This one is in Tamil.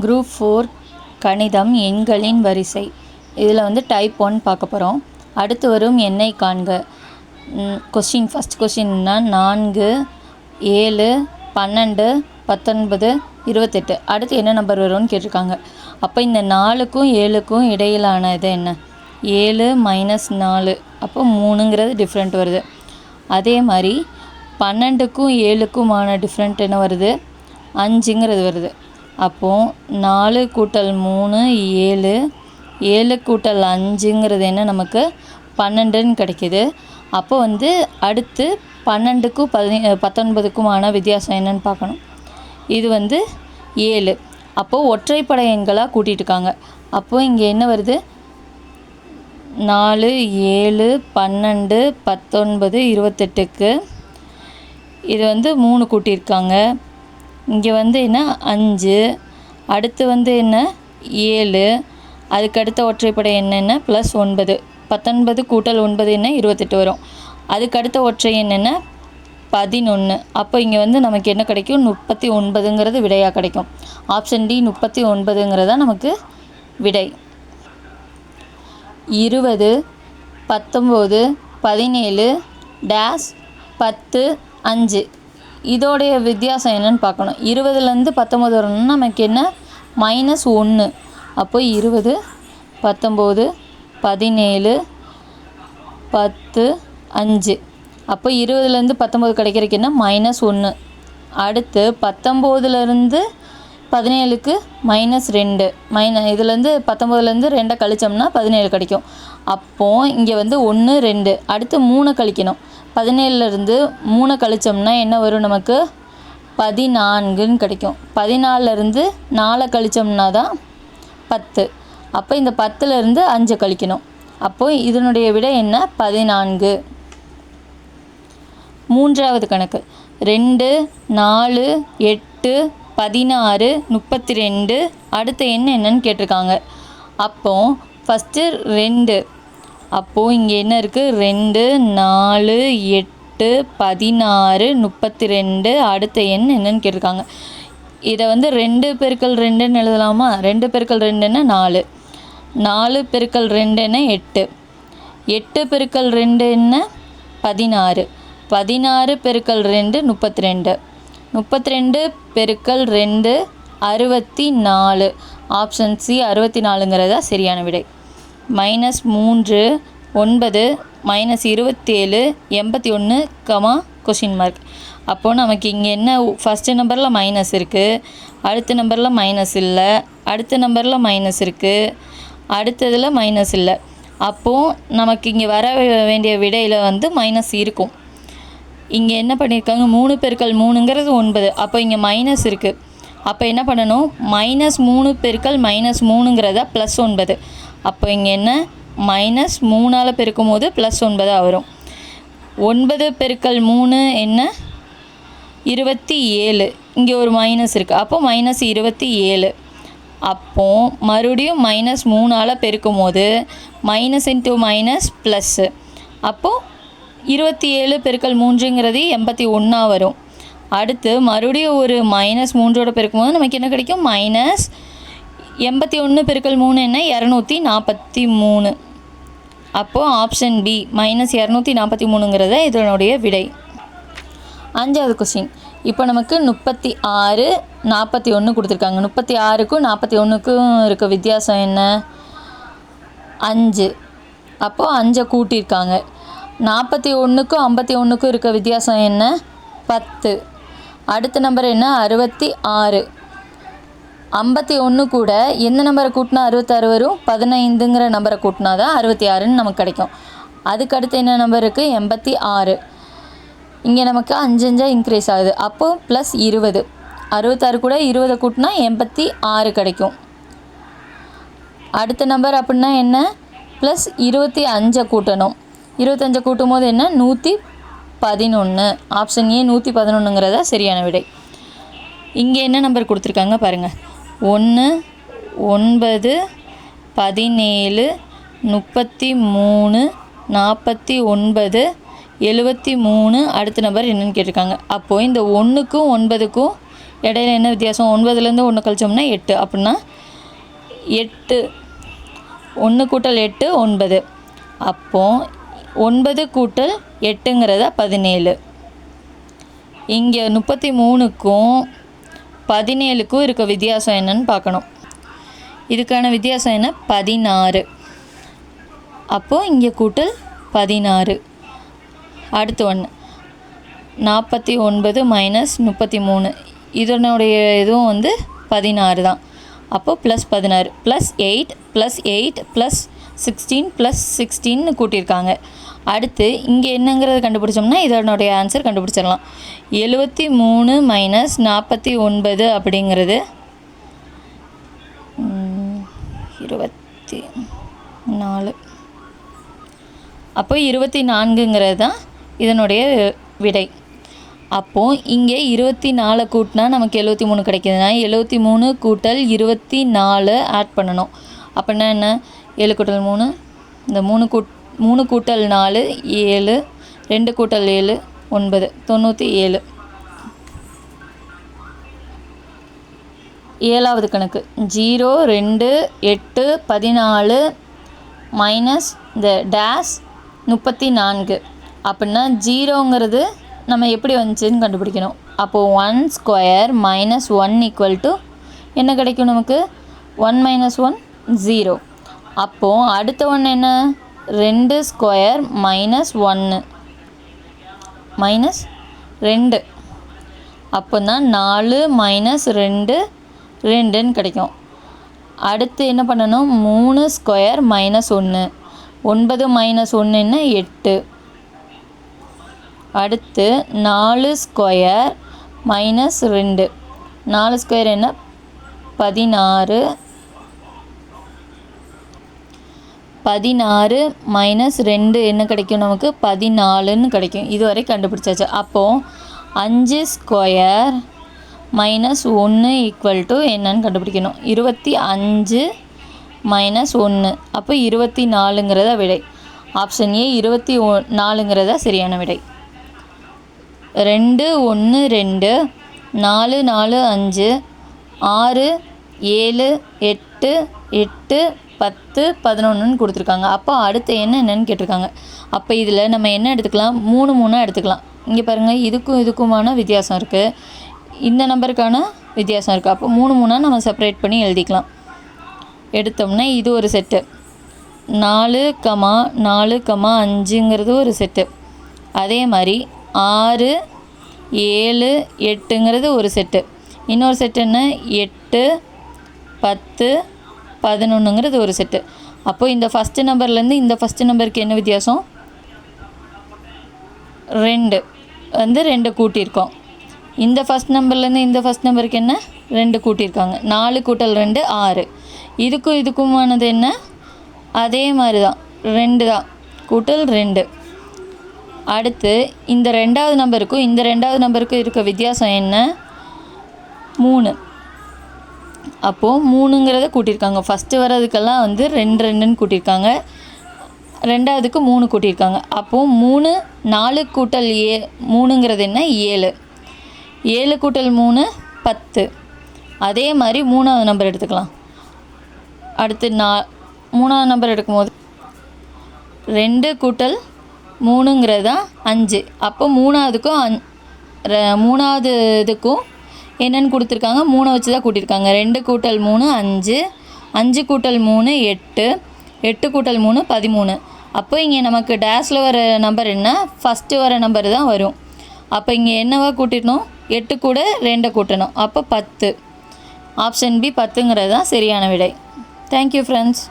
குரூப் ஃபோர் கணிதம் எண்களின் வரிசை. இதில் வந்து டைப் ஒன் பார்க்க போகிறோம் அடுத்து வரும் எண்ணை காண்க. கொஸ்டின் ஃபஸ்ட் கொஸ்டின்னா நான்கு ஏழு பன்னெண்டு பத்தொன்பது இருபத்தெட்டு. அடுத்து என்ன நம்பர் வரும்னு கேட்டிருக்காங்க. அப்போ இந்த நாலுக்கும் ஏழுக்கும் இடையிலான இது என்ன? ஏழு மைனஸ் நாலு. அப்போ மூணுங்கிறது டிஃப்ரெண்ட் வருது. அதே மாதிரி பன்னெண்டுக்கும் ஏழுக்குமான டிஃப்ரெண்ட் என்ன வருது? அஞ்சுங்கிறது வருது. அப்போது நாலு கூட்டல் மூணு ஏழு. ஏழு கூட்டல் அஞ்சுங்கிறது என்ன? நமக்கு பன்னெண்டுன்னு கிடைக்கிது. அப்போ வந்து அடுத்து பன்னெண்டுக்கும் பதினே பத்தொன்பதுக்குமான வித்தியாசம் என்னன்னு பார்க்கணும். இது வந்து ஏழு. அப்போது ஒற்றைப்படை எண்களாக கூட்டிகிட்ருக்காங்க அப்போது இங்கே என்ன வருது? நாலு ஏழு பன்னெண்டு பத்தொன்பது இருபத்தெட்டுக்கு இது வந்து மூணு கூட்டியிருக்காங்க. இங்கே வந்து என்ன? அஞ்சு. அடுத்து வந்து என்ன? ஏழு. அதுக்கு அடுத்த ஒற்றைப்படை என்னென்ன ப்ளஸ் ஒன்பது. பத்தொன்பது கூட்டல் ஒன்பது என்ன? இருபத்தெட்டு வரும். அதுக்கு அடுத்த ஒற்றை என்னென்ன பதினொன்று அப்போ இங்கே வந்து நமக்கு என்ன கிடைக்கும்? முப்பத்தி ஒன்பதுங்கிறது விடையாக கிடைக்கும். ஆப்ஷன் டி முப்பத்தி ஒன்பதுங்கிறதா நமக்கு விடை. இருபது பத்தொம்போது பதினேழு டேஸ் பத்து அஞ்சு. இதோடைய வித்தியாசம் என்னன்னு பார்க்கணும். இருபதுலேருந்து பத்தொம்பது வரணும்னா நமக்கு என்ன? மைனஸ் ஒன்று அப்போ இருபது பத்தொம்போது பதினேழு பத்து அஞ்சு. அப்போ இருபதுலேருந்து பத்தொம்போது கிடைக்கிறதுக்கு என்ன? மைனஸ் ஒன்று அடுத்து பத்தொம்போதுலேருந்து பதினேழுக்கு மைனஸ் ரெண்டு. மைன இதுலேருந்து பத்தொம்போதுலேருந்து ரெண்டை கழிச்சோம்னா பதினேழு கிடைக்கும். அப்போது இங்கே வந்து ஒன்று ரெண்டு. அடுத்து மூணு கழிக்கணும். பதினேழுலேருந்து மூணு கழிச்சோம்னா என்ன வரும் நமக்கு? பதினான்குன்னு கிடைக்கும். பதினாலருந்து நாலை கழித்தோம்னா தான் பத்து. அப்போ இந்த பத்துலேருந்து அஞ்சு கழிக்கணும். அப்போது இதனுடைய விட என்ன? பதினான்கு. மூன்றாவது கணக்கு. ரெண்டு நாலு எட்டு பதினாறு முப்பத்தி ரெண்டு. அடுத்த எண் என்னன்னு கேட்டிருக்காங்க. அப்போது ஃபஸ்ட்டு ரெண்டு. அப்போது இங்கே என்ன இருக்குது ரெண்டு நாலு எட்டு பதினாறு முப்பத்தி ரெண்டு அடுத்த எண் என்னன்னு கேட்டிருக்காங்க. இதை வந்து ரெண்டு பெருக்கல் ரெண்டுன்னு எழுதலாமா? ரெண்டு பெருக்கல் ரெண்டுன்னா நாலு. நாலு பெருக்கல் ரெண்டுன்னா எட்டு. எட்டு பெருக்கல் ரெண்டு என்ன பதினாறு. பதினாறு பெருக்கல் ரெண்டு முப்பத்தி ரெண்டு முப்பத்தி ரெண்டு பெருக்கல் ரெண்டு அறுபத்தி நாலு. ஆப்ஷன் சி அறுபத்தி நாலுங்கிறதா சரியான விடை. மைனஸ் மூன்று ஒன்பது மைனஸ் இருபத்தேழு எண்பத்தி ஒன்று கமா கொஷின் மார்க் அப்போது நமக்கு இங்கே என்ன ஃபஸ்ட்டு நம்பரில் மைனஸ் இருக்குது அடுத்த நம்பரில் மைனஸ் இல்லை அடுத்த நம்பரில் மைனஸ் இருக்குது அடுத்ததில் மைனஸ் இல்லை. அப்போது நமக்கு இங்கே வர வேண்டிய விடையில் வந்து மைனஸ் இருக்கும். இங்கே என்ன பண்ணியிருக்காங்க மூணு பெருக்கள் மூணுங்கிறது ஒன்பது. அப்போ இங்கே மைனஸ் இருக்குது அப்போ என்ன பண்ணணும்? மைனஸ் மூணு பெருக்கள் மைனஸ் மூணுங்கிறத ப்ளஸ் ஒன்பது. அப்போ இங்கே என்ன? மைனஸ் மூணால் பெருக்கும் போது ப்ளஸ் ஒன்பதாக வரும். ஒன்பது பெருக்கல் மூணு என்ன? இருபத்தி ஏழு. இங்கே ஒரு மைனஸ் இருக்குது அப்போ மைனஸ் இருபத்தி ஏழு. அப்போ மறுபடியும் மைனஸ் மூணால் பெருக்கும் போது மைனஸ் இன்ட்டு மைனஸ் ப்ளஸ்ஸு அப்போது இருபத்தி ஏழு பெருக்கல் மூன்றுங்கிறது எண்பத்தி ஒன்றா வரும். அடுத்து மறுபடியும் ஒரு மைனஸ் மூன்றோட பெருக்கும் போது நமக்கு என்ன கிடைக்கும்? மைனஸ் எண்பத்தி ஒன்று பெருக்கல் மூணு என்ன? இரநூத்தி நாற்பத்தி மூணு. அப்போது ஆப்ஷன் பி மைனஸ் இரநூத்தி நாற்பத்தி மூணுங்கிறத இதனுடைய விடை. அஞ்சாவது கொஸ்டின் இப்போ நமக்கு முப்பத்தி ஆறு நாற்பத்தி ஒன்று கொடுத்துருக்காங்க. முப்பத்தி ஆறுக்கும் நாற்பத்தி ஒன்றுக்கும் இருக்க வித்தியாசம் என்ன? அஞ்சு. அப்போது அஞ்சை கூட்டியிருக்காங்க. நாற்பத்தி ஒன்றுக்கும் ஐம்பத்தி ஒன்றுக்கும் இருக்க வித்தியாசம் என்ன? பத்து. அடுத்த நம்பர் என்ன? அறுபத்தி ஆறு. ஐம்பத்தி ஒன்று கூட எந்த நம்பரை கூட்டினா அறுபத்தாறு வரும்? பதினைந்துங்கிற நம்பரை கூட்டினா தான் அறுபத்தி ஆறுன்னு நமக்கு கிடைக்கும். அதுக்கடுத்து என்ன நம்பர் இருக்குது எண்பத்தி ஆறு. இங்கே நமக்கு அஞ்சு அஞ்சாக இன்க்ரீஸ் ஆகுது. அப்போது ப்ளஸ் இருபது. அறுபத்தாறு கூட இருபதை கூட்டினா எண்பத்தி ஆறு கிடைக்கும். அடுத்த நம்பர் அப்படின்னா என்ன? ப்ளஸ் இருபத்தி அஞ்சை கூட்டணும். இருபத்தஞ்சை கூட்டும் போது என்ன? நூற்றி பதினொன்று ஆப்ஷன் ஏ நூற்றி பதினொன்றுங்கிறத சரியான விடை. இங்கே என்ன நம்பர் கொடுத்துருக்காங்க பாருங்கள் ஒன்று ஒன்பது பதினேழு முப்பத்தி மூணு நாற்பத்தி ஒன்பது எழுபத்தி மூணு அடுத்த நம்பர் என்னென்னு கேட்டிருக்காங்க. அப்போது இந்த ஒன்றுக்கும் ஒன்பதுக்கும் இடையில என்ன வித்தியாசம்? ஒன்பதுலேருந்து ஒன்று கழிச்சோம்னா எட்டு. அப்படின்னா எட்டு. ஒன்று கூட்டல் எட்டு ஒன்பது. அப்போ ஒன்பது கூட்டல் எட்டுங்கிறத பதினேழு. இங்கே முப்பத்தி மூணுக்கும் பதினேழுக்கும் இருக்க வித்தியாசம் என்னன்னு பார்க்கணும். இதுக்கான வித்தியாசம் என்ன? பதினாறு. அப்போது இங்கே கூட்டல் பதினாறு. அடுத்து ஒன்று. நாற்பத்தி ஒன்பது மைனஸ் முப்பத்தி மூணு. இதனுடைய இதுவும் வந்து பதினாறு தான். அப்போது ப்ளஸ் பதினாறு. Plus eight plus eight plus sixteen plus சிக்ஸ்டீன்னு கூட்டியிருக்காங்க. அடுத்து இங்கே என்னங்கிறத கண்டுபிடிச்சோம்னா இதனுடைய ஆன்சர் கண்டுபிடிச்சிடலாம். எழுபத்தி மூணு மைனஸ் நாற்பத்தி ஒன்பது அப்படிங்கிறது இருபத்தி நாலு. அப்போ இருபத்தி நான்குங்கிறது தான் இதனுடைய விடை. அப்போது இங்கே இருபத்தி நாலு கூட்டினா நமக்கு எழுபத்தி மூணு கிடைக்கிதுன்னா எழுபத்தி மூணு கூட்டல் இருபத்தி நாலு ஆட் பண்ணணும். அப்படின்னா என்ன? ஏழு கூட்டல் மூணு. இந்த மூணு கூட் மூணு கூட்டல் நாலு ஏழு ரெண்டு கூட்டல் ஏழு ஒன்பது தொண்ணூற்றி ஏழு. ஏழாவது கணக்கு. ஜீரோ ரெண்டு எட்டு பதினாலு மைனஸ் இந்த டேஸ் முப்பத்தி நான்கு. அப்படின்னா ஜீரோங்கிறது நம்ம எப்படி வந்துச்சுன்னு கண்டுபிடிக்கணும். அப்போது one square minus one equal to என்ன கிடைக்கும் நமக்கு? ஒன் மைனஸ் ஒன் ஜீரோ அப்போது அடுத்த ஒன்று என்ன? ரெண்டு ஸ்கொயர் மைனஸ் ஒன்று மைனஸ் ரெண்டு. அப்போ தான் நாலு மைனஸ் ரெண்டு ரெண்டுன்னு கிடைக்கும். அடுத்து என்ன பண்ணணும்? மூணு ஸ்கொயர் மைனஸ் ஒன்று ஒன்பது மைனஸ் ஒன்றுன்னா எட்டு. அடுத்து நாலு ஸ்கொயர் மைனஸ் ரெண்டு. நாலு ஸ்கொயர் என்ன? பதினாறு. பதினாறு மைனஸ் ரெண்டு என்ன கிடைக்கும் நமக்கு? பதினாலுன்னு கிடைக்கும். இதுவரை கண்டுபிடிச்சாச்சு. அப்போது அஞ்சு ஸ்கொயர் மைனஸ் ஒன்று ஈக்குவல் டு என்னன்னு கண்டுபிடிக்கணும். இருபத்தி அஞ்சு மைனஸ் ஒன்று அப்போ இருபத்தி நாலுங்கிறத விடை. ஆப்ஷன் ஏ இருபத்தி ஒ நாலுங்கிறதா சரியான விடை. ரெண்டு ஒன்று ரெண்டு நாலு நாலு அஞ்சு ஆறு ஏழு எட்டு எட்டு பத்து பதினொன்றுன்னு கொடுத்துருக்காங்க. அப்போ அடுத்து என்ன என்னன்னு கேட்டிருக்காங்க. அப்போ இதில் நம்ம என்ன எடுத்துக்கலாம்? மூணு மூணாக எடுத்துக்கலாம். இங்கே பாருங்கள் இதுக்கும் இதுக்குமான வித்தியாசம் இருக்குது இந்த நம்பருக்கான வித்தியாசம் இருக்குது அப்போ மூணு மூணாக நம்ம செப்பரேட் பண்ணி எழுதிக்கலாம். எடுத்தோம்னா இது ஒரு செட்டு நாலு கமா நாலு கமா அஞ்சுங்கிறது ஒரு செட்டு அதே மாதிரி ஆறு ஏழு எட்டுங்கிறது ஒரு செட்டு இன்னொரு செட்டு என்ன? எட்டு பத்து பதினொன்றுங்கிறது ஒரு செட்டு அப்போது இந்த ஃபஸ்ட்டு நம்பர்லேருந்து இந்த ஃபஸ்ட்டு நம்பருக்கு என்ன வித்தியாசம்? ரெண்டு. வந்து ரெண்டு கூட்டியிருக்கோம். இந்த ஃபஸ்ட் நம்பர்லேருந்து இந்த ஃபஸ்ட் நம்பருக்கு என்ன? ரெண்டு கூட்டியிருக்காங்க. நாலு கூட்டல் ரெண்டு ஆறு. இதுக்கும் இதுக்குமானது என்ன? அதே மாதிரி தான் ரெண்டு தான் கூட்டல் ரெண்டு. அடுத்து இந்த ரெண்டாவது நம்பருக்கும் இந்த ரெண்டாவது நம்பருக்கும் இருக்க வித்தியாசம் என்ன? மூணு. அப்போது மூணுங்கிறத கூட்டியிருக்காங்க. ஃபஸ்ட்டு வர்றதுக்கெல்லாம் வந்து ரெண்டு ரெண்டுன்னு கூட்டியிருக்காங்க. ரெண்டாவதுக்கு மூணு கூட்டியிருக்காங்க. அப்போது மூணு நாலு கூட்டல் ஏ மூணுங்கிறது என்ன? ஏழு. ஏழு கூட்டல் மூணு பத்து. அதே மாதிரி மூணாவது நம்பர் எடுத்துக்கலாம். அடுத்து நா மூணாவது நம்பர் எடுக்கும்போது ரெண்டு கூட்டல் மூணுங்கிறது தான் அஞ்சு. அப்போ மூணாவதுக்கும் அஞ் மூணாவது இதுக்கும் என்னென்னு கொடுத்துருக்காங்க. மூணை வச்சு தான் கூட்டியிருக்காங்க. ரெண்டு கூட்டல் மூணு அஞ்சு. அஞ்சு கூட்டல் மூணு எட்டு. எட்டு கூட்டல் மூணு பதிமூணு. அப்போ இங்கே நமக்கு டேஷில் வர நம்பர் என்ன? ஃபஸ்ட்டு வர நம்பர் தான் வரும். அப்போ இங்கே என்னவா கூட்டிடணும்? எட்டு கூட ரெண்டை கூட்டணும். அப்போ பத்து. ஆப்ஷன் பி பத்துங்கிறது தான் சரியான விடை. Thank you friends